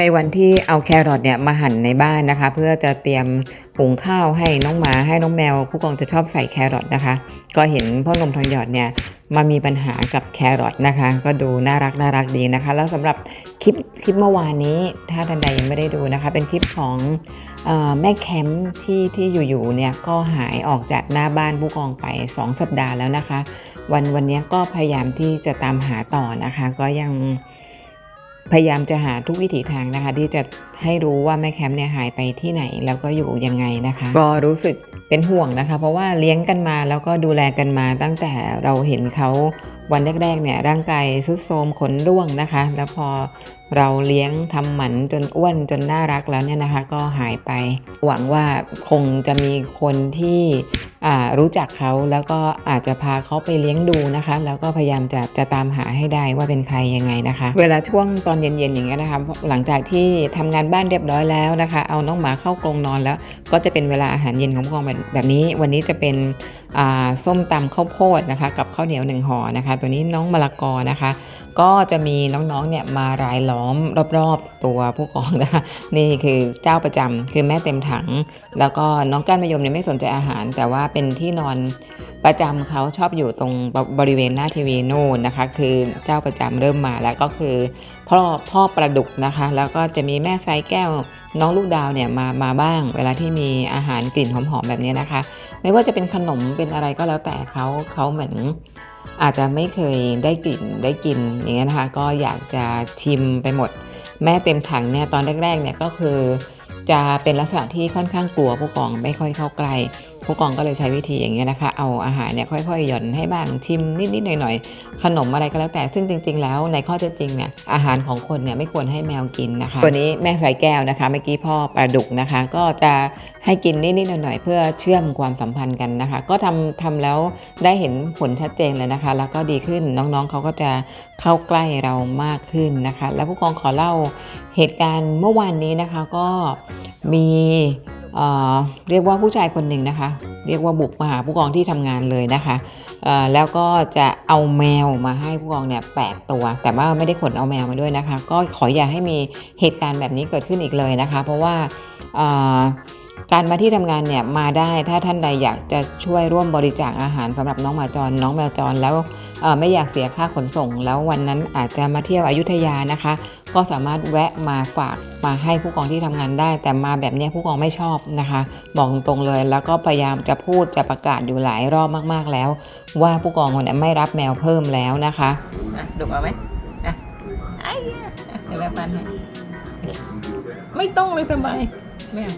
ในวันที่เอาแครอทเนี่ยมาหั่นในบ้านนะคะ เพื่อจะเตรียมหุงข้าวให้น้องหมาให้น้องแมว ผู้กองจะชอบใส่แครอทนะคะ ก็เห็นพ่อนมทองหยอดเนี่ยมามีปัญหากับแครอทนะคะ ก็ดูน่ารักน่ารักดีนะคะ แล้วสำหรับคลิปคลิปเมื่อวานนี้ ถ้าท่านใดยังไม่ได้ดูนะคะ เป็นคลิปของอแม่แคมป์ที่ที่อยู่ๆเนี่ยก็หายออกจากหน้าบ้านผู้กองไป 2 สัปดาห์แล้วนะคะ วันวันนี้ก็พยายามที่จะตามหาต่อนะคะ ก็ยัง พยายามจะหาทุกวิถีทางนะคะ ที่จะให้รู้ว่าแม่แคมป์เนี่ยหายไปที่ไหนแล้วก็อยู่ยังไงนะคะ ก็รู้สึกเป็นห่วงนะคะ เพราะว่าเลี้ยงกันมาแล้วก็ดูแลกันมาตั้งแต่เราเห็นเขา วันแรกๆเนี่ยร่างกายทรุดโทมขนร่วงนะคะ แล้วพอเราเลี้ยงทำหมันจนอ้วนจนน่ารักแล้วเนี่ยนะคะ ก็หายไป หวังว่าคงจะมีคนที่รู้จักเขาแล้วก็อาจจะพาเขาไปเลี้ยงดูนะคะ แล้วก็พยายามจะจะตามหาให้ได้ว่าเป็นใครยังไงนะคะ เวลาช่วงตอนเย็นๆอย่างเงี้ยนะคะ หลังจากที่ทำงานบ้านเรียบร้อยแล้วนะคะ เอาน้องหมาเข้ากรงนอนแล้ว ก็จะเป็นเวลาอาหารเย็นของพวกเราแบบนี้ วันนี้จะเป็น ส้มตำข้าวโพดนะคะกับข้าวเหนียวหนึ่งห่อนะคะ ตัวนี้น้องมะละกอนะคะ ก็จะมีน้องๆเนี่ยมารายล้อมรอบๆตัวผู้กองนะคะนี่คือเจ้าประจำคือแม่เต็มถัง แล้วก็น้องก้านมะยมเนี่ยไม่สนใจอาหาร แต่ว่าเป็นที่นอนประจำเขาชอบอยู่ตรงบบริเวณหน้าทีวีโน่นนะคะ คือเจ้าประจำเริ่มมาแล้วก็คือพ่อพ่อประดุกนะคะ แล้วก็จะมีแม่ไซแก้วน้องลูกดาวเนี่ยมามาบ้าง เวลาที่มีอาหารกลิ่นหอมๆแบบนี้นะคะ ไม่ว่าจะเป็นขนมเป็นอะไรก็แล้วแต่เขาเขาเหมือนอาจจะไม่เคยได้กลิ่นได้กินอย่างเงี้ยนะคะก็อยากจะชิมไปหมด แม่เต็มถังเนี่ยตอนแรกๆเนี่ยก็คือ จะเป็นลักษณะที่ค่อนข้างกลัวผู้กองไม่ค่อยเข้าใกล้ ผู้กองก็เลยใช้วิธีอย่างเงี้ยนะคะ เอาอาหารเนี่ยค่อยๆหย่อนให้บ้างชิมนิดๆหน่อยๆ ขนมอะไรก็แล้วแต่ซึ่งจริง ๆ แล้วในข้อเท็จจริงเนี่ยอาหารของคนเนี่ยไม่ควรให้แมวกินนะคะ ตัวนี้แม่สายแก้วนะคะเมื่อกี้พ่อปลาดุกนะคะ ก็จะให้กินนิดๆหน่อยๆเพื่อเชื่อมความสัมพันธ์กันนะคะ ก็ทำทำแล้วได้เห็นผลชัดเจนเลยนะคะ แล้วก็ดีขึ้นน้องๆเขาก็จะเข้าใกล้เรามากขึ้นนะคะ แล้วผู้กองขอเล่าเหตุการณ์เมื่อวานนี้นะคะก็มี เเรียกว่าผู้ชายคนหนึ่งนะคะ เรียกว่าบุกมาหาผู้กองที่ทำงานเลยนะคะแล้วก็จะเอาแมวมาให้ผู้กองเนี่ยแปดตัว แต่ว่าไม่ได้ขนเอาแมวมาด้วยนะคะ ก็ขออย่าให้มีเหตุการณ์แบบนี้เกิดขึ้นอีกเลยนะคะ เพราะว่า การมาที่ทำงานเนี่ยมาได้ถ้าท่านใดอยากจะช่วยร่วมบริจาคอาหารสำหรับน้องหมาจร น้องแมวจรแล้วเอ่อไม่อยากเสียค่าขนส่ง แล้ววันนั้นอาจจะมาเที่ยวอยุธยานะคะ ก็สามารถแวะมาฝากมาให้ผู้กองที่ทำงานได้ แต่มาแบบเนี้ยผู้กองไม่ชอบนะคะบอกตรงๆเลยแล้วก็พยายามจะพูดจะประกาศอยู่หลายรอบมากๆแล้ว ว่าผู้กองคนเนี้ไม่รับแมวเพิ่มแล้วนะคะดุเอาไหมอะไอ้เดี๋ยวแม่ปันให้ไม่ต้องเลยสบาย ไม่เอา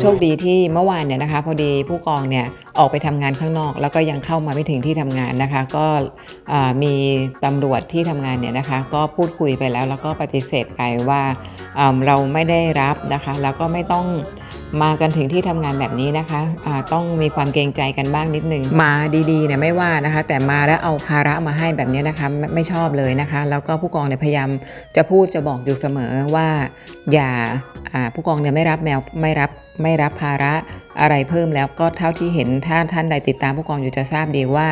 โชคดีที่เมื่อวานเนี่ยนะคะ พอดีผู้กองเนี่ยออกไปทำงานข้างนอก แล้วก็ยังเข้ามาไม่ถึงที่ทำงานนะคะ ก็มีตำรวจที่ทำงานเนี่ยนะคะ ก็พูดคุยไปแล้ว แล้วก็ปฏิเสธไปว่าเราไม่ได้รับนะคะ แล้วก็ไม่ต้องมากันถึงที่ทำงานแบบนี้นะคะอ่าต้องมีความเกรงใจกันบ้างนิดนึง มาดีๆเนี่ยไม่ว่านะคะ แต่มาแล้วเอาภาระมาให้แบบนี้นะคะไม่ไม่ชอบเลยนะคะ แล้วก็ผู้กองเนี่ยพยายามจะพูดจะบอกอยู่เสมอว่าอย่าผู้กองเนี่ยไม่รับแมวไม่รับไม่รับภาระ อะไรเพิ่มแล้วก็เท่าที่เห็นถ้าท่านใดติดตามผู้กองอยู่จะทราบดีว่า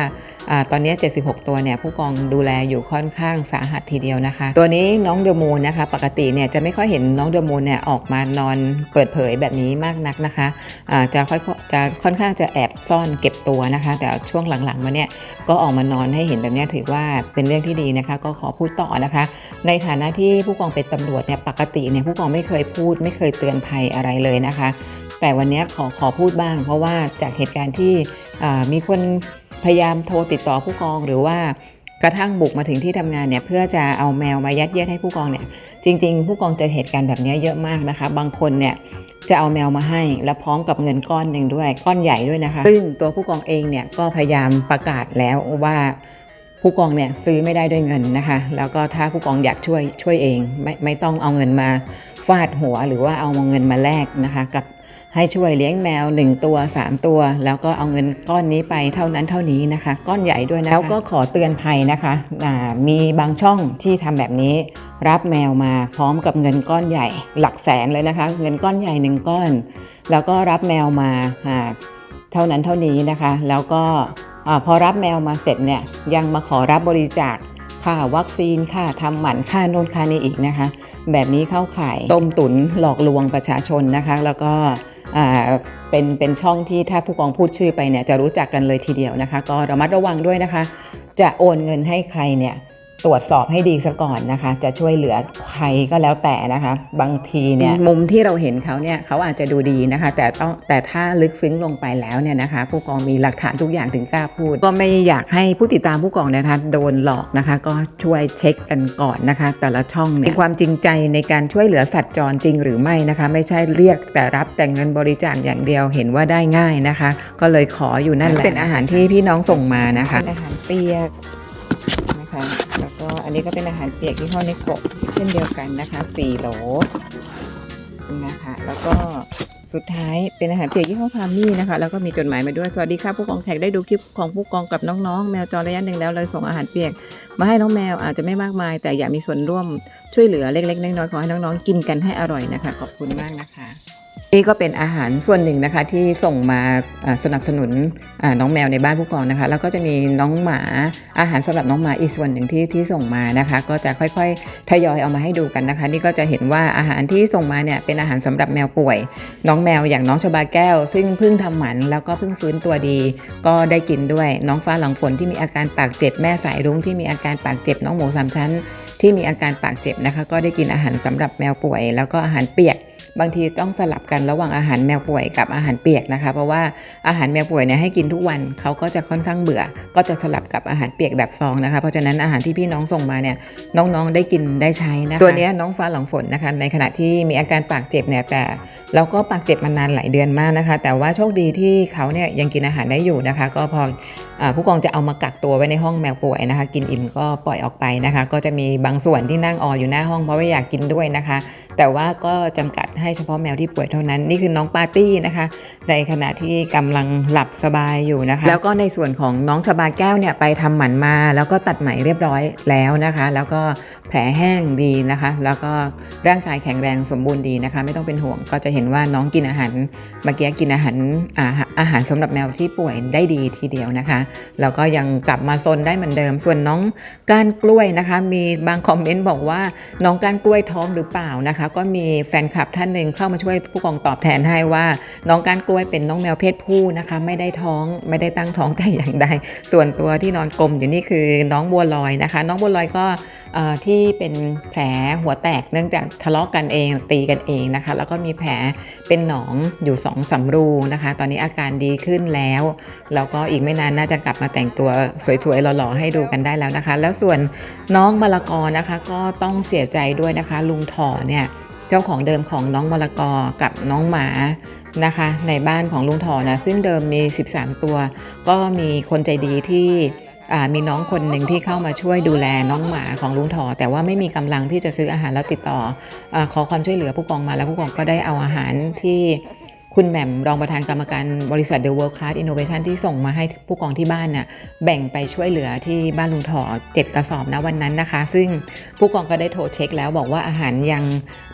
อตอนนี้ 76 ตัวเนี่ยผู้กองดูแลอยู่ค่อนข้างสาหัสทีเดียวนะคะ ตัวนี้น้องเดอมูนนะคะ ปกติเนี่ยจะไม่ค่อยเห็นน้องเดอมูนเนี่ยออกมานอนเปิดเผยแบบนี้มากนักนะคะอ่าจะค่อยจะค่อนข้างจะแอบซ่อนเก็บตัวนะคะ แต่ช่วงหลังๆมาเนี่ยก็ออกมานอนให้เห็นแบบนี้ถือว่าเป็นเรื่องที่ดีนะคะ ก็ขอพูดต่อนะคะ ในฐานะที่ผู้กองเป็นตำรวจเนี่ยปกติเนี่ยผู้กองไม่เคยพูด ไม่เคยเตือนภัยอะไรเลยนะคะ แต่วันนี้ขอขอพูดบ้าง เพราะว่าจากเหตุการณ์ที่มีคนพยายามโทรติดต่อผู้กอง หรือว่ากระทั่งบุกมาถึงที่ทำงานเนี่ยเพื่อจะเอาแมวมายัดเยียดให้ผู้กองเนี่ยจริง ๆ ผู้กองเจอเหตุการณ์แบบนี้เยอะมากนะคะ บางคนเนี่ยจะเอาแมวมาให้ แล้วพร้อมกับเงินก้อนหนึ่งด้วยก้อนใหญ่ด้วยนะคะ ซึ่งตัวผู้กองเองเนี่ยก็พยายามประกาศแล้วว่าผู้กองเนี่ยซื้อไม่ได้ด้วยเงินนะคะ แล้วก็ถ้าผู้กองอยากช่วยช่วยเอง ไม่ไม่ต้องเอาเงินมาฟาดหัว หรือว่าเอาเงินมาแลกนะคะ กับ ให้ช่วยเลี้ยงแมว 1 ตัว 3 ตัว แล้วก็เอาเงินก้อนนี้ไปเท่านั้นเท่านี้นะคะ ก้อนใหญ่ด้วยนะแล้วก็ขอเตือนภัยนะคะมีบางช่องที่ทำแบบนี้ รับแมวมาพร้อมกับเงินก้อนใหญ่ หลักแสนเลยนะคะ เงินก้อนใหญ่หนึ่งก้อน แล้วก็รับแมวมาเท่านั้นเท่านี้นะคะ แล้วก็พอรับแมวมาเสร็จเนี่ยยังมาขอรับบริจาคค่าวัคซีนค่าทำหมันค่าโน่นค่านี้อีกนะคะ แบบนี้เข้าข่ายต้มตุ๋นหลอกลวงประชาชนนะคะ แล้วก็ เป็นเป็นช่องที่ถ้าผู้กองพูดชื่อไปเนี่ยจะรู้จักกันเลยทีเดียวนะคะ ก็ระมัดระวังด้วยนะคะ จะโอนเงินให้ใครเนี่ย ตรวจสอบให้ดีซะก่อนนะคะ จะช่วยเหลือใครก็แล้วแต่นะคะ บางทีเนี่ยมุมที่เราเห็นเขาเนี่ยเขาอาจจะดูดีนะคะ แต่ต้องแต่ถ้าลึกซึ้งลงไปแล้วเนี่ยนะคะ ผู้กองมีหลักฐานทุกอย่างถึงกล้าพูด ก็ไม่อยากให้ผู้ติดตามผู้กองเนยนะคะโดนหลอกนะคะ ก็ช่วยเช็คกันก่อนนะคะ แต่ละช่องเนี่ยมีความจริงใจในการช่วยเหลือสัตว์จรจริงหรือไม่นะคะ ไม่ใช่เรียกแต่รับแต่เงินบริจาคอย่างเดียวเห็นว่าได้ง่ายนะคะ ก็เลยขออยู่นั่นแหละเป็นอาหารที่พี่น้องส่งมานะคะเป็นอาหารเปียก นะคะ แล้วก็อันนี้ก็เป็นอาหารเปียกที่ห้อในโกะเช่นเดียวกันนะคะ4โหลนะคะ แล้วก็สุดท้ายเป็นอาหารเปียกที่ห้อพามี่นะคะ แล้วก็มีจดหมายมาด้วย สวัสดีค่ะผู้กองแขกได้ดูคลิปของผู้กองกับน้องๆ แมวจรระยะหนึ่งแล้วเลยส่งอาหารเปียก มาให้น้องแมวอาจจะไม่มากมาย แต่อยากมีส่วนร่วมช่วยเหลือเล็กๆน้อยๆขอให้น้องๆกินกันให้อร่อยนะคะ ขอบคุณมากนะคะ นี่ก็เป็นอาหารส่วนหนึ่งนะคะที่ส่งมาสนับสนุนน้องแมวในบ้านผู้กองนะคะ แล้วก็จะมีน้องหมาอาหารสำหรับน้องหมาอีกส่วนหนึ่งที่ที่ส่งมานะคะ ก็จะค่อยๆทยอยเอามาให้ดูกันนะคะ นี่ก็จะเห็นว่าอาหารที่ส่งมาเนี่ยเป็นอาหารสำหรับแมวป่วย น้องแมวอย่างน้องชบาแก้ว ซึ่งเพิ่งทำหมันแล้วก็เพิ่งฟื้นตัวดี ก็ได้กินด้วยน้องฟ้าหลังฝนที่มีอาการปากเจ็บแม่สายรุ้งที่มีอาการปากเจ็บน้องหมูสามชั้น ที่มีอาการปากเจ็บนะคะ ก็ได้กินอาหารสำหรับแมวป่วย แล้วก็อาหารเปียก บางทีต้องสลับกันระหว่างอาหารแมวป่วยกับอาหารเปียกนะคะ เพราะว่าอาหารแมวป่วยเนี่ยให้กินทุกวันเขาก็จะค่อนข้างเบื่อ ก็จะสลับกับอาหารเปียกแบบซองนะคะ เพราะฉะนั้นอาหารที่พี่น้องส่งมาเนี่ยน้องๆได้กินได้ใช้นะคะตัวนี้น้องฟ้าหลังฝนนะคะในขณะที่มีอาการปากเจ็บเนี่ยแต่เราก็ปากเจ็บมานานหลายเดือนมากนะคะ แต่ว่าโชคดีที่เขาเนี่ยยังกินอาหารได้อยู่นะคะ ก็พอผู้กองจะเอามากักตัวไว้ในห้องแมวป่วยนะคะ กินอิ่มก็ปล่อยออกไปนะคะ ก็จะมีบางส่วนที่นั่งอออยู่หน้าห้องเพราะว่าอยากกินด้วยนะคะ แต่ว่าก็จำกัดให้เฉพาะแมวที่ป่วยเท่านั้น นี่คือน้องปาร์ตี้นะคะ ในขณะที่กำลังหลับสบายอยู่นะคะ แล้วก็ในส่วนของน้องชบาแก้วเนี่ยไปทำหมันมา แล้วก็ตัดไหมเรียบร้อยแล้วนะคะ แล้วก็ แผลแห้งดีนะคะ แล้วก็ร่างกายแข็งแรงสมบูรณ์ดีนะคะ ไม่ต้องเป็นห่วงก็จะเห็นว่าน้องกินอาหารเมื่อกี้กินอาหารอาหารอาหารสำหรับแมวที่ป่วยได้ดีทีเดียวนะคะแล้วก็ยังกลับมาซนได้เหมือนเดิม ส่วนน้องก้านกล้วยนะคะ มีบางคอมเมนต์บอกว่าน้องก้านกล้วยท้องหรือเปล่านะคะ ก็มีแฟนคลับท่านหนึ่งเข้ามาช่วยผู้กองตอบแทนให้ว่า น้องก้านกล้วยเป็นน้องแมวเพศผู้นะคะ ไม่ได้ท้องไม่ได้ตั้งท้องแต่อย่างใดส่วนตัวที่นอนกลมอยู่นี่คือน้องบัวลอยนะคะ น้องบัวลอยก็ ที่เป็นแผลหัวแตกเนื่องจากทะเลาะกันเองตีกันเองนะคะ แล้วก็มีแผลเป็นหนองอยู่สองสามรูนะคะ ตอนนี้อาการดีขึ้นแล้ว แล้วก็อีกไม่นานน่าจะกลับมาแต่งตัวสวยๆหล่อๆให้ดูกันได้แล้วนะคะ แล้วส่วนน้องมะละกอนะคะก็ต้องเสียใจด้วยนะคะ ลุงถ่อเนี่ยเจ้าของเดิมของน้องมะละกอกับน้องหมานะคะ ในบ้านของลุงถ่อนะซึ่งเดิมมี 13 ตัว ก็มีคนใจดีที่ มีน้องคนหนึ่งที่เข้ามาช่วยดูแลน้องหมาของลุงถอ แต่ว่าไม่มีกำลังที่จะซื้ออาหารแล้วติดต่ออขอความช่วยเหลือผู้กองมาแล้วผู้กองก็ได้เอาอาหารที่คุณแหม่มรองประธานกรรมการบริษัท The World Class Innovation ที่ส่งมาให้ผู้กองที่บ้านน่ะแบ่งไปช่วยเหลือที่บ้านลุงถอเจ็ดกระสอบนะวันนั้นนะคะ ซึ่งผู้กองก็ได้โทรเช็คแล้วบอกว่าอาหารยัง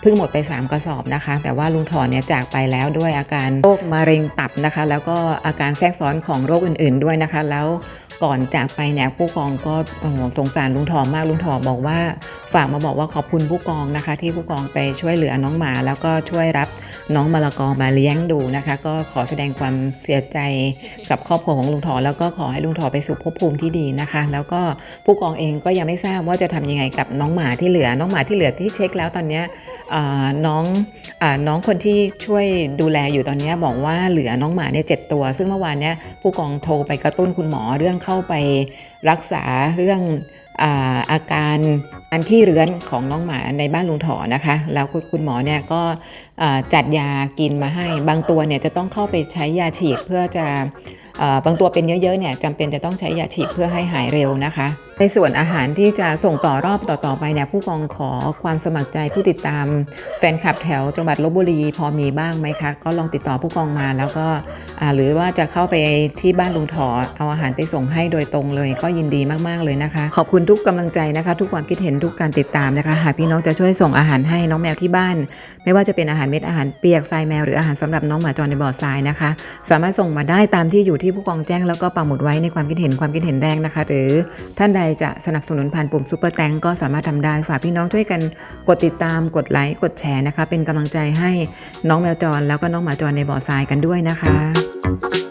เพิ่งหมดไป 3 กระสอบนะคะ แต่ว่าลุงถอเนี่ยจากไปแล้วด้วยอาการโรคมะเร็งตับนะคะ แล้วก็อาการแทรกซ้อนของโรคอื่น ๆด้วยนะคะแล้ว ก่อนจากไปเนี่ยผู้กองก็สงสารลุงทอมากลุงทอบอกว่า ฝากมาบอกว่าขอบคุณผู้กองนะคะ ที่ผู้กองไปช่วยเหลือน้องหมา แล้วก็ช่วยรับ น้องมะละกอมาเลี้ยงดูนะคะ ก็ขอแสดงความเสียใจกับครอบครัวของลุงถอแล้วก็ขอให้ลุงถอไปสู่ภพภูมิที่ดีนะคะ แล้วก็ผู้กองเองก็ยังไม่ทราบว่าจะทำยังไงกับน้องหมาที่เหลือ น้องหมาที่เหลือที่เช็คแล้วตอนนี้น้องอน้องคนที่ช่วยดูแลอยู่ตอนนี้บอกว่าเหลือน้องหมาเนี่ยเจ็ดตัว ซึ่งเมื่อวานเนี้ยผู้กองโทรไปกระตุ้นคุณหมอเรื่องเข้าไปรักษาเรื่อง อาการอันที่เรื้อนของน้องหมาในบ้านลุงถอนะคะ แล้วคุณหมอเนี่ยก็จัดยากินมาให้ บางตัวเนี่ยจะต้องเข้าไปใช้ยาฉีดเพื่อจะอบางตัวเป็นเยอะๆเนี่ยจำเป็นจะต้องใช้ยาฉีดเพื่อให้หายเร็วนะคะ ในส่วนอาหารที่จะส่งต่อรอบต่อๆไปเนี่ยผู้กองขอความสมัครใจผู้ติดตามแฟนคลับแถวจังหวัดลบบุรีพอมีบ้างไหมคะ ก็ลองติดต่อผู้กองมาแล้วก็หรือว่าจะเข้าไปที่บ้านลุงถอเอาอาหารไปส่งให้โดยตรงเลยก็ยินดีมากๆเลยนะคะ ขอบคุณทุกกำลังใจนะคะ ทุกความคิดเห็นทุกการติดตามนะคะหากพี่น้องจะช่วยส่งอาหารให้น้องแมวที่บ้าน ไม่ว่าจะเป็นอาหารเม็ดอาหารเปียกทรายแมวหรืออาหารสำหรับน้องหมาจรในบ่อทรายนะคะ สามารถส่งมาได้ตามที่อยู่ที่ผู้กองแจ้งแล้วก็ปักหมุดไว้ในความคิดเห็นความคิดเห็นแรกนะคะ หรือท่านใดจะสนับสนุนผ่านปุ่มซุปเปอร์แตงก็สามารถทำได้ ฝากพี่น้องช่วยกันกดติดตามกดไลค์กดแชร์นะคะ เป็นกำลังใจให้น้องแมวจรแล้วก็น้องหมาจรในบ่อทรายกันด้วยนะคะ